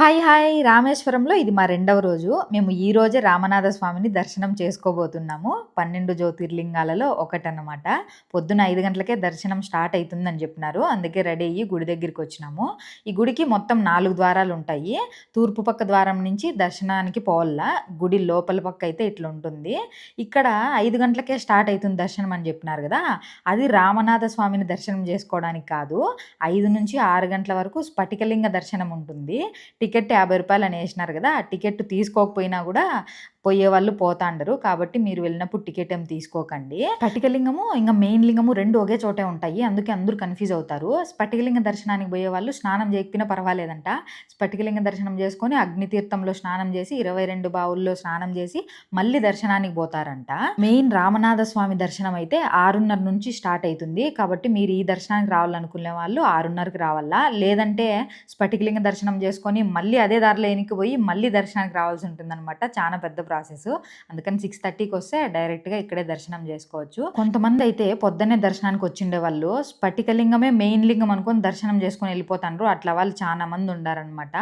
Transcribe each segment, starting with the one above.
Hi hi. రామేశ్వరంలో ఇది మా రెండవ రోజు. మేము ఈ రోజే రామనాథ స్వామిని దర్శనం చేసుకోబోతున్నాము. పన్నెండు జ్యోతిర్లింగాలలో ఒకటనమాట పొద్దున ఐదు గంటలకే దర్శనం స్టార్ట్ అవుతుందని చెప్పినారు. అందుకే రెడీ అయ్యి గుడి దగ్గరికి వచ్చినాము. ఈ గుడికి మొత్తం నాలుగు ద్వారాలు ఉంటాయి. తూర్పు పక్క ద్వారం నుంచి దర్శనానికి పోవాల? గుడి లోపల పక్క అయితే ఇట్లా ఉంటుంది. ఇక్కడ ఐదు గంటలకే స్టార్ట్ అవుతుంది దర్శనం అని చెప్పినారు కదా? అది రామనాథ స్వామిని దర్శనం చేసుకోవడానికి కాదు. ఐదు నుంచి ఆరు గంటల వరకు స్ఫటికలింగ దర్శనం ఉంటుంది. టికెట్ యాభై రూపాయలు అని వేసినారు కదా ఆ టికెట్ తీసుకోకపోయినా కూడా పోయే వాళ్ళు పోతాండరు కాబట్టి మీరు వెళ్ళినప్పుడు టికెట్ ఏం తీసుకోకండి. స్ఫటికలింగము ఇంకా మెయిన్ లింగము రెండు ఒకే చోటే ఉంటాయి. అందుకే అందరూ కన్ఫ్యూజ్ అవుతారు. స్ఫటికలింగ దర్శనానికి పోయే వాళ్ళు స్నానం చేయకపోయినా పర్వాలేదంట. స్ఫటికలింగ దర్శనం చేసుకొని అగ్నితీర్థంలో స్నానం చేసి ఇరవై రెండు బావుల్లో స్నానం చేసి మళ్ళీ దర్శనానికి పోతారంట. మెయిన్ రామనాథ స్వామి దర్శనం అయితే ఆరున్నర నుంచి స్టార్ట్ అవుతుంది కాబట్టి మీరు ఈ దర్శనానికి రావాలనుకునే వాళ్ళు ఆరున్నరకి రావాలా? లేదంటే స్ఫటికలింగ దర్శనం చేసుకొని మళ్ళీ అదే దారిలో ఎనికి పోయి మళ్ళీ దర్శనానికి రావాల్సి ఉంటుందన్నమాట. చాలా పెద్ద ప్రాసెస్. అందుకని సిక్స్ థర్టీకి వస్తే డైరెక్ట్గా ఇక్కడే దర్శనం చేసుకోవచ్చు. కొంతమంది అయితే పొద్దున్నే దర్శనానికి వచ్చిండే వాళ్ళు స్ఫటికలింగమే మెయిన్ లింగం అనుకొని దర్శనం చేసుకొని వెళ్ళిపోతాండ్రు. అట్లా వాళ్ళు చాలా మంది ఉండారనమాట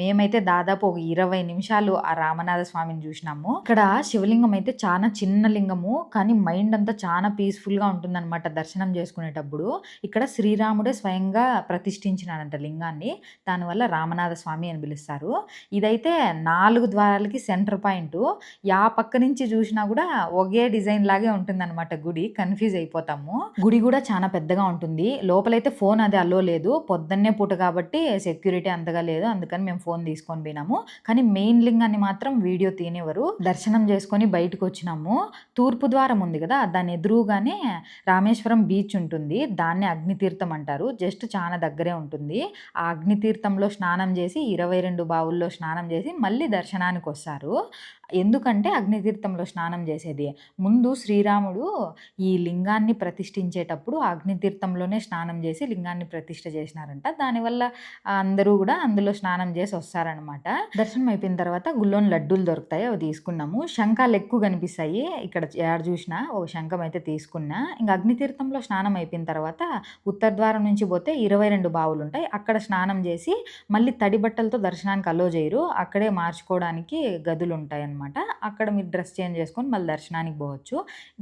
మేమైతే దాదాపు ఒక ఇరవై నిమిషాలు ఆ రామనాథ స్వామిని చూసినాము. ఇక్కడ శివలింగం అయితే చాలా చిన్న లింగము కానీ మైండ్ అంతా చాలా పీస్ఫుల్గా ఉంటుందన్నమాట దర్శనం చేసుకునేటప్పుడు. ఇక్కడ శ్రీరాముడే స్వయంగా ప్రతిష్ఠించినాడంట లింగాన్ని. దానివల్ల రామనాథ స్వామి అని పిలుస్తారు. ఇదైతే నాలుగు ద్వారాలకి సెంటర్ పాయింట్ యా పక్క నుంచి చూసినా కూడా ఒకే డిజైన్ లాగే ఉంటుందన్నమాట గుడి. కన్ఫ్యూజ్ అయిపోతాము. గుడి కూడా చాలా పెద్దగా ఉంటుంది. లోపలైతే ఫోన్ అది అల్లో లేదు. పొద్దున్నే పూట కాబట్టి సెక్యూరిటీ అంతగా లేదు. అందుకని మేము ఫోన్ తీసుకొని పోయినాము. కానీ మెయిన్ లింగాన్ని మాత్రం వీడియో తీనివ్వరు. దర్శనం చేసుకొని బయటకు వచ్చినాము. తూర్పు ద్వారం ఉంది కదా దాని ఎదురుగానే రామేశ్వరం బీచ్ ఉంటుంది. దాన్ని అగ్నితీర్థం అంటారు. జస్ట్ చాలా దగ్గరే ఉంటుంది. ఆ అగ్నితీర్థంలో స్నానం చేసి ఇరవై రెండు బావుల్లో స్నానం చేసి మళ్ళీ దర్శనానికి వస్తారు ఎందుకంటే అగ్నితీర్థంలో స్నానం చేసేది. ముందు శ్రీరాముడు ఈ లింగాన్ని ప్రతిష్ఠించేటప్పుడు అగ్నితీర్థంలోనే స్నానం చేసి లింగాన్ని ప్రతిష్ఠ చేసినారంట. దానివల్ల అందరూ కూడా అందులో స్నానం చేసి వస్తారనమాట దర్శనం అయిపోయిన తర్వాత గుళ్ళోని లడ్డూలు దొరుకుతాయి అవి తీసుకున్నాము. శంఖాలు ఎక్కువ కనిపిస్తాయి. ఇక్కడ ఎడ చూసినా ఓ శంఖం అయితే తీసుకున్నా. ఇంకా అగ్నితీర్థంలో స్నానం అయిపోయిన తర్వాత ఉత్తర ద్వారం నుంచి పోతే ఇరవై రెండు బావులు ఉంటాయి. అక్కడ స్నానం చేసి మళ్ళీ తడి బట్టలతో దర్శనానికి అలో చేయరు. అక్కడే మార్చుకోవడానికి గదులు ఉంటాయి అనమాట. అక్కడ మీరు డ్రెస్ చేంజ్ చేసుకొని మళ్ళీ దర్శనానికి పోవచ్చు.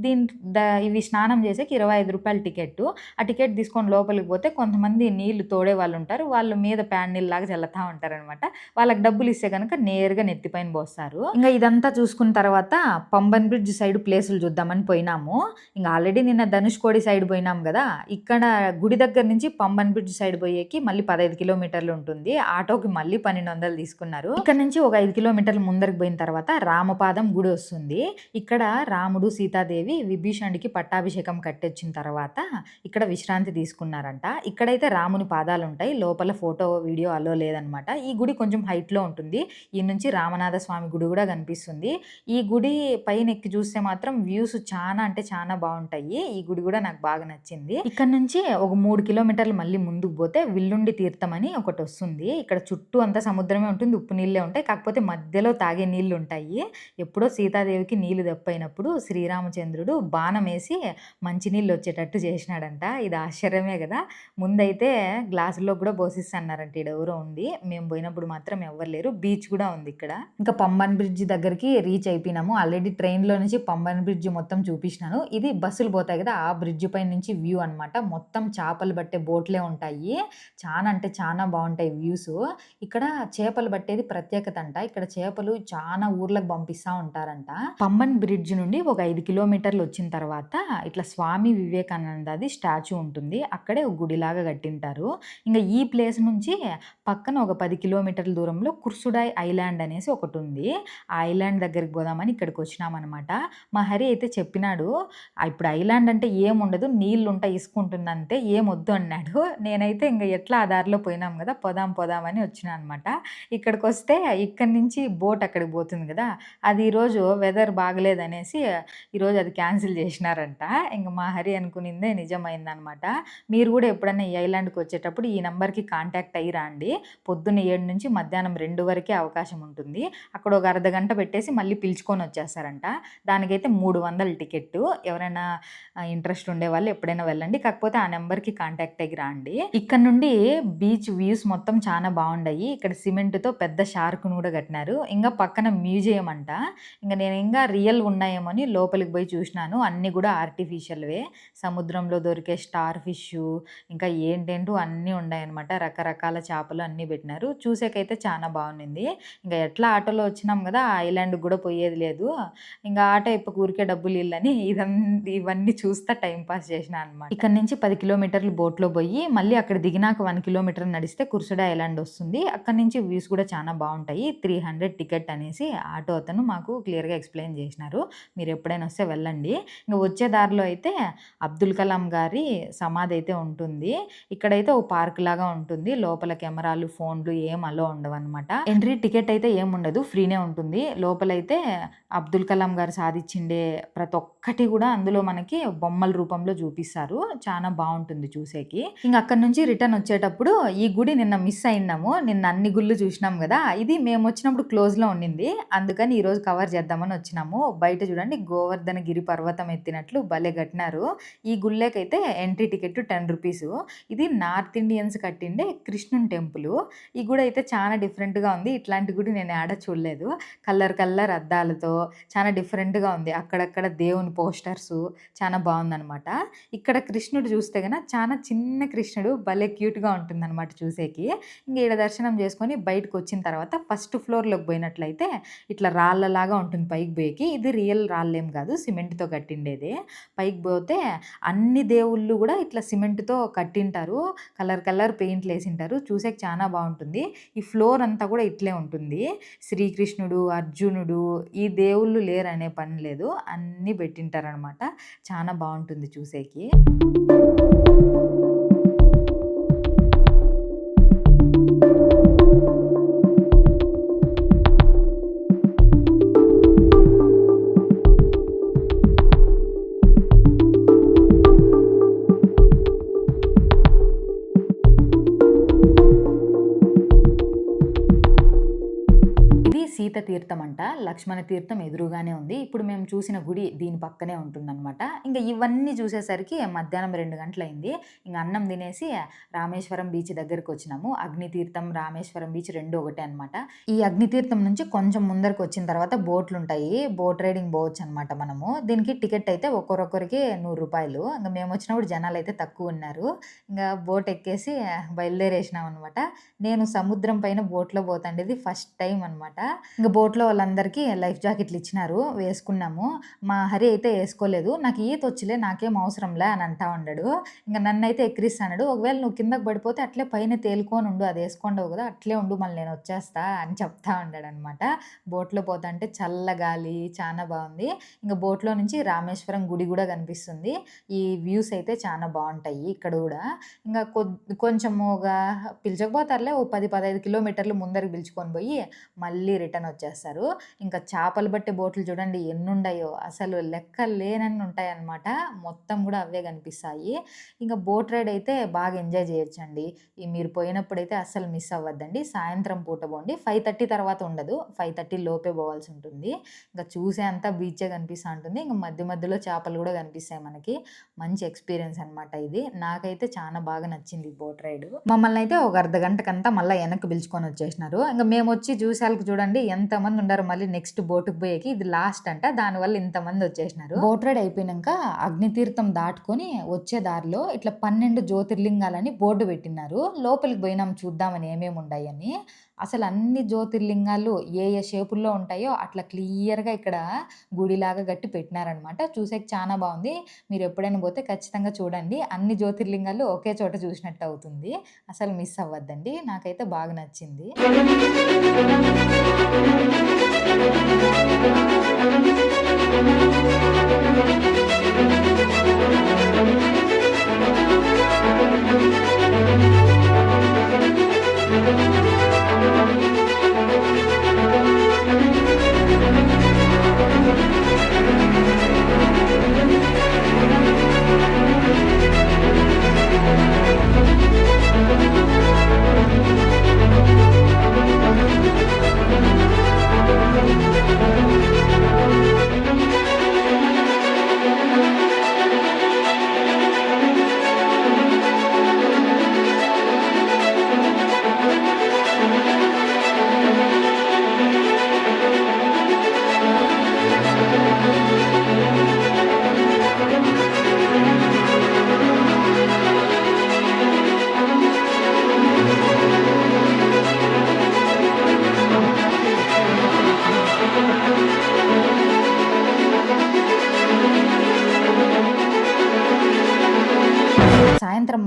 దీని ద ఇవి స్నానం చేసేకి ఇరవై ఐదు రూపాయల టికెట్ ఆ టికెట్ తీసుకొని లోపలికి పోతే కొంతమంది నీళ్ళు తోడే వాళ్ళు ఉంటారు. వాళ్ళ మీద ప్యాన్ నీళ్ళలాగా చల్లుతూ ఉంటారనమాట. వాళ్ళకి డబ్బులు ఇస్తే కనుక నేరుగా నెత్తిపైన పోస్తారు. ఇంకా ఇదంతా చూసుకున్న తర్వాత పంబన్ బ్రిడ్జ్ సైడ్ ప్లేసులు చూద్దామని పోయినాము. ఇంకా ఆల్రెడీ నిన్న ధనుష్కోడి సైడ్ పోయినాం కదా. ఇక్కడ గుడి దగ్గర నుంచి పంబన్ బ్రిడ్జ్ సైడ్ పోయేకి మళ్ళీ పదహైదు కిలోమీటర్లు ఉంటుంది. ఆటోకి మళ్ళీ పన్నెండు వందలు తీసుకున్నారు. ఇక్కడ నుంచి ఒక ఐదు కిలోమీటర్లు ముందరికి పోయిన తర్వాత రామపాదం గుడి వస్తుంది. ఇక్కడ రాముడు సీతాదేవి విభీషణుడికి పట్టాభిషేకం కట్టొచ్చిన తర్వాత ఇక్కడ విశ్రాంతి తీసుకున్నారంట. ఇక్కడైతే రాముని పాదాలు ఉంటాయి లోపల ఫోటో వీడియో అలో లేదనమాట. ఈ గుడి కొంచెం హైట్లో ఉంటుంది. ఈ నుంచి రామనాథ స్వామి గుడి కూడా కనిపిస్తుంది. ఈ గుడి పైన ఎక్కి చూస్తే మాత్రం వ్యూస్ చాలా అంటే చాలా బాగుంటాయి. ఈ గుడి కూడా నాకు బాగా నచ్చింది. ఇక్కడ నుంచి ఒక మూడు కిలోమీటర్లు మళ్ళీ ముందుకు పోతే విల్లుండి తీర్థం అని ఒకటి వస్తుంది. ఇక్కడ చుట్టూ అంతా సముద్రమే ఉంటుంది. ఉప్పు నీళ్ళే ఉంటాయి. కాకపోతే మధ్యలో తాగే నీళ్ళు ఉంటాయి ఎప్పుడో సీతాదేవికి నీళ్ళు దప్పైనప్పుడు శ్రీరామచంద్రుడు బాణం వేసి మంచినీళ్ళు వచ్చేటట్టు చేసినాడంట. ఇది ఆశ్చర్యమే కదా. ముందైతే గ్లాసుల్లో కూడా పోసిస్తున్నారంట ఇక్కడ ఎవరో ఉంది మేము పోయినప్పుడు మాత్రం ఎవ్వరు లేరు. బీచ్ కూడా ఉంది ఇక్కడ. ఇంకా పంబన్ బ్రిడ్జ్ దగ్గరికి రీచ్ అయిపోయినాము. ఆల్రెడీ ట్రైన్లో నుంచి పంబన్ బ్రిడ్జ్ మొత్తం చూపించినాను ఇది బస్సులు పోతాయి కదా ఆ బ్రిడ్జ్ పై నుంచి వ్యూ అనమాట మొత్తం చేపలు పట్టే బోట్లే ఉంటాయి. చాలా అంటే చాలా బాగుంటాయి వ్యూస్. ఇక్కడ చేపలు పట్టేది ప్రత్యేకత అంట. ఇక్కడ చేపలు చాలా ఊర్లకు పంపిస్తూ ఉంటారంట. పంబన్ బ్రిడ్జ్ నుండి ఒక ఐదు కిలోమీటర్లు వచ్చిన తర్వాత ఇట్లా స్వామి వివేకానందది స్టాచ్యూ ఉంటుంది. అక్కడే ఒక గుడిలాగా కట్టింటారు. ఇంకా ఈ ప్లేస్ నుంచి పక్కన ఒక పది కిలోమీటర్ల దూరంలో కుర్సుడాయ్ ఐలాండ్ అనేసి ఒకటి ఉంది. ఆ ఐలాండ్ దగ్గరికి పోదామని ఇక్కడికి వచ్చినామన్నమాట. మా హరి అయితే చెప్పినాడు ఇప్పుడు ఐలాండ్ అంటే ఏముండదు నీళ్ళు ఉంటాయి ఇసుకుంటుంది అంతే ఏమొద్దు అన్నాడు. నేనైతే ఇంకా ఎట్లా ఆ దారిలో పోయినాం కదా పోదాం పోదామని వచ్చినా అనమాట ఇక్కడికి వస్తే ఇక్కడి నుంచి బోట్ అక్కడికి పోతుంది కదా అది ఈరోజు వెదర్ బాగలేదనేసి ఈరోజు అది క్యాన్సిల్ చేసినారంట. ఇంక మా హరి అనుకునిందే నిజమైందనమాట. మీరు కూడా ఎప్పుడైనా ఈ ఐలాండ్‌కి వచ్చేటప్పుడు ఈ నెంబర్కి కాంటాక్ట్ అయ్యి రాండి. పొద్దున్న ఏడు నుంచి మధ్యాహ్నం రెండు వరకే అవకాశం ఉంటుంది. అక్కడ ఒక అర్ధగంట పెట్టేసి మళ్ళీ పిలుచుకొని వచ్చేస్తారంట. దానికైతే మూడు వందల టికెట్ ఎవరైనా ఇంట్రెస్ట్ ఉండే వాళ్ళు ఎప్పుడైనా వెళ్ళండి. కాకపోతే ఆ నెంబర్కి కాంటాక్ట్ అయ్యి రాండి. ఇక్కడ నుండి బీచ్ వ్యూస్ మొత్తం చాలా బాగుండాయి. ఇక్కడ సిమెంట్‌తో పెద్ద షార్క్ను కూడా కట్టినారు. ఇంకా పక్కన మ్యూజియం అంట. ఇంకా నేను ఇంకా రియల్ ఉన్నాయేమో అని లోపలికి పోయి చూసినాను. అన్నీ కూడా ఆర్టిఫిషియల్‌వే. సముద్రంలో దొరికే స్టార్ ఫిష్ ఇంకా ఏంటేంటో అన్నీ ఉన్నాయన్నమాట. రకరకాల చేపలు అన్నీ పెట్టినారు. చూసేకైతే చాలా బాగుండింది. ఇంకా ఎట్లా ఆటోలో వచ్చినాం కదా! ఐలాండ్‌కి కూడా పోయేది లేదు. ఇంకా ఆటో ఇప్పుడు ఊరికే డబ్బులు ఇల్లని ఇదన్ ఇవన్నీ చూస్తా టైం పాస్ చేసిన అనమాట. ఇక్కడ నుంచి పది కిలోమీటర్లు బోట్‌లో పోయి మళ్ళీ అక్కడ దిగినాక వన్ కిలోమీటర్ నడిస్తే కుర్సుడ ఐలాండ్ వస్తుంది. అక్కడ నుంచి వ్యూస్ కూడా చాలా బాగుంటాయి. 300 టికెట్ అనేసి ఆటో అతను మాకు క్లియర్‌గా ఎక్స్‌ప్లెయిన్ చేసినారు. మీరు ఎప్పుడైనా వస్తే వెళ్ళండి. ఇంకా వచ్చే దారిలో అయితే అబ్దుల్ కలాం గారి సమాధి అయితే ఉంటుంది. ఇక్కడైతే ఓ పార్క్ లాగా ఉంటుంది. లోపల కెమెరాలు, ఫోన్‌లు ఏం అలో ఉండవనమాట. ఎంట్రీ టికెట్ అయితే ఏముండదు. ఫ్రీనే ఉంటుంది. లోపలైతే అబ్దుల్ కలాం గారు సాధించిండే ప్రతి ఒక్కటి కూడా అందులో మనకి బొమ్మల రూపంలో చూపిస్తారు. చాలా బాగుంటుంది చూసేకి. ఇంకా అక్కడి నుంచి రిటర్న్ వచ్చేటప్పుడు ఈ గుడి నిన్న మిస్ అయినాము నిన్న అన్ని గుళ్ళు చూసినాం కదా ఇది మేము వచ్చినప్పుడు క్లోజ్‌లో ఉండింది. అందుకని ఈరోజు కవర్ చేద్దామని వచ్చినాము. బయట చూడండి గోవర్ధన గిరి పర్వతం ఎత్తినట్లు భలే కట్టినారు. ఈ గుళ్ళకైతే ఎంట్రీ టికెట్ 10 రూపీసు. ఇది నార్త్ ఇండియన్స్ కట్టిండే కృష్ణుని టెంపుల్ ఈ గుడి అయితే చాలా డిఫరెంట్‌గా ఉంది. ఇట్లాంటి గుడి నేను ఆడ చూడలేదు. కలర్ కలర్ అద్దాలతో చానా డిఫరెంట్‌గా ఉంది. అక్కడక్కడ దేవుని పోస్టర్స్ చాలా బాగుందనమాట ఇక్కడ కృష్ణుడు చూస్తే కనుక చాలా చిన్న కృష్ణుడు భలే క్యూట్‌గా ఉంటుందన్నమాట చూసేకి. ఇంక ఈడ దర్శనం చేసుకొని బయటకొచ్చిన తర్వాత ఫస్ట్ ఫ్లోర్‌లోకి పోయినట్లయితే ఇట్లా రాళ్ళలాగా ఉంటుంది పైకి పోయేకి. ఇది రియల్ రాళ్ళేం కాదు. సిమెంట్‌తో కట్టిండేదే. పైకి పోతే అన్ని దేవుళ్ళు కూడా ఇట్లా సిమెంట్‌తో కట్టింటారు. కలర్ కలర్ పెయింట్లు వేసింటారు చూసేకి చాలా బాగుంటుంది ఈ ఫ్లోర్ అంతా కూడా ఇట్లే ఉంటుంది. శ్రీకృష్ణుడు, అర్జునుడు ఈ దేవుళ్ళు లేరనే పని లేదు. అన్నీ పెట్టింటారనమాట. చాలా బాగుంటుంది చూసేకి. లక్ష్మణ తీర్థం ఎదురుగానే ఉంది. ఇప్పుడు మేము చూసిన గుడి దీని పక్కనే ఉంటుందనమాట. ఇంకా ఇవన్నీ చూసేసరికి మధ్యాహ్నం రెండు గంటలైంది ఇంకా అన్నం తినేసి రామేశ్వరం బీచ్ దగ్గరకొచ్చినాము. అగ్నితీర్థం, రామేశ్వరం బీచ్ రెండు ఒకటే అనమాట. ఈ అగ్నితీర్థం నుంచి కొంచెం ముందరకొచ్చిన తర్వాత బోట్‌లుంటాయి. బోట్ రైడింగ్ పోవచ్చు అనమాట మనము. దీనికి టికెట్ అయితే ఒక్కొక్కరికి రూ. 100. ఇంక మేమొచ్చినప్పుడు జనాలైతే తక్కువున్నారు. ఇంగ బోట్ ఎక్కేసి బయలుదేరేసినాం అనమాట. నేను సముద్రం పైన బోట్‌లో పోతాండేది ఫస్ట్ టైం అనమాట. ఇంకా బోట్‌లో వాళ్ళందరికీ లైఫ్ జాకెట్లు ఇచ్చినారు. వేసుకున్నాము. మా హరి అయితే వేసుకోలేదు నాకు ఈత వచ్చిలే నాకేం అవసరంలే అని అంటా ఉండాడు. నన్ను అయితే ఎక్కిరిస్తాడు ఒకవేళ నువ్వు కిందకి పడిపోతే అట్లే పైన తేలుకొనుండు. అది వేసుకోండవు కదా! అట్లే ఉండు మళ్ళీ నేను వచ్చేస్తా అని చెప్తా ఉండాడనమాట. బోట్‌లో పోతుంటే చల్ల గాలి చాలా బాగుంది ఇంకా బోట్‌లో నుంచి రామేశ్వరం గుడి కూడా కనిపిస్తుంది. ఈ వ్యూస్ అయితే చాలా బాగుంటాయి ఇక్కడ కూడా. ఇంకా కొద్ కొంచెము ఒక పిలిచకపోతారులే ఓ 10, 15 కిలోమీటర్లు ముందరికి పిలుచుకొని పోయి మళ్ళీ రిటర్న్ వచ్చేస్తారు. ఇంకా చేపలు పట్టే బోట్లు చూడండి ఎన్నుండాయో అసలు లెక్క లేనన్ని ఉంటాయన్నమాట. మొత్తం కూడా అవే కనిపిస్తాయి. ఇంకా బోట్ రైడ్ అయితే బాగా ఎంజాయ్ చేయొచ్చండి. ఈ మీరు పోయినప్పుడైతే అస్సలు మిస్ అవ్వద్దండి. సాయంత్రం పూట పోండి. 5:30 తర్వాత ఉండదు. 5:30 లోపే పోవాల్సి ఉంటుంది. ఇంకా చూసే అంతా బీచే కనిపిస్తా ఉంటుంది. ఇంకా మధ్య మధ్యలో చేపలు కూడా కనిపిస్తాయి మనకి. మంచి ఎక్స్‌పీరియన్స్ అనమాట ఇది. నాకైతే చాలా బాగా నచ్చింది బోట్ రైడ్. మమ్మల్ని అయితే ఒక అర్ధ గంటకంతా మళ్ళీ వెనక్కి పిలుచుకొని వచ్చేసినారు. ఇంకా మేము వచ్చి చూసేసరికి చూడండి ఎంతమంది ఉండారో మళ్ళీ నెక్స్ట్ బోటుకు పోయేకి. ఇది లాస్ట్ అంట. దానివల్ల ఇంతమంది వచ్చేసినారు. బోట్ రైడ్ అయిపోయినాక అగ్నితీర్థం దాటుకొని వచ్చే దారిలో ఇట్లా 12 జ్యోతిర్లింగాలని బోర్డు పెట్టినారు. లోపలికి పోయినాం చూద్దామని ఏమేమి ఉండాయని. అసలు అన్ని జ్యోతిర్లింగాలు ఏ ఏ షేపుల్లో ఉంటాయో అట్లా క్లియర్‌గా ఇక్కడ గుడిలాగా గట్టి పెట్టినారనమాట. చూసేకి చాలా బాగుంది మీరు ఎప్పుడైనా పోతే ఖచ్చితంగా చూడండి. అన్ని జ్యోతిర్లింగాలు ఒకే చోట చూసినట్టు అవుతుంది. అసలు మిస్ అవ్వద్దండి. నాకైతే బాగా నచ్చింది. సాయంత్రం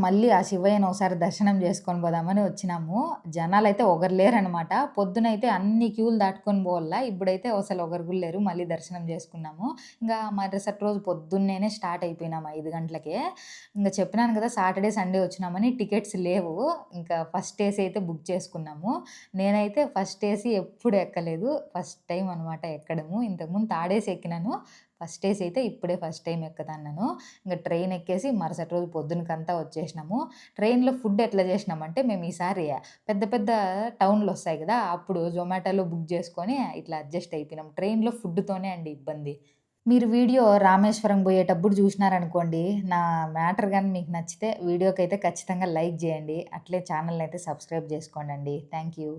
మళ్ళీ ఆ శివయ్యను ఒకసారి దర్శనం చేసుకొని పోదామని వచ్చినాము. జనాలు అయితే ఒకరు లేరనమాట. పొద్దునైతే అన్ని క్యూలు దాటుకొని పోవల్ల. ఇప్పుడైతే అసలు ఒకరు లేరు. మళ్ళీ దర్శనం చేసుకున్నాము. ఇంకా మరుసటి రోజు పొద్దున్నేనే స్టార్ట్ అయిపోయినాము ఐదు గంటలకే. ఇంకా చెప్పినాను కదా! సాటర్‌డే, సండే వచ్చినామని టికెట్స్ లేవు. ఇంకా ఫస్ట్ ఏసీ అయితే బుక్ చేసుకున్నాము. నేనైతే ఫస్ట్ ఏసీ ఎప్పుడు ఎక్కలేదు. ఫస్ట్ టైం అనమాట ఎక్కడము. ఇంతకుముందు తాడేసి ఎక్కినాను. ఫస్ట్ డేస్ అయితే ఇప్పుడే ఫస్ట్ టైం ఎక్కుతన్నాను. ఇంకా ట్రైన్ ఎక్కేసి మరుసటి రోజు పొద్దునకంతా వచ్చేసినాము. ట్రైన్‌లో ఫుడ్ ఎట్లా చేసినామంటే మేము ఈసారి పెద్ద పెద్ద టౌన్‌లు వస్తాయి కదా! అప్పుడు జొమాటోలో బుక్ చేసుకొని ఇట్లా అడ్జస్ట్ అయిపోయినాం. ట్రైన్‌లో ఫుడ్‌తోనే అండి ఇబ్బంది. మీరు వీడియో రామేశ్వరం పోయేటప్పుడు చూసినారనుకోండి. నా మ్యాటర్ కానీ మీకు నచ్చితే వీడియోకి అయితే ఖచ్చితంగా లైక్ చేయండి. అట్లే ఛానల్ని అయితే సబ్స్క్రైబ్ చేసుకోండి థ్యాంక్ యూ.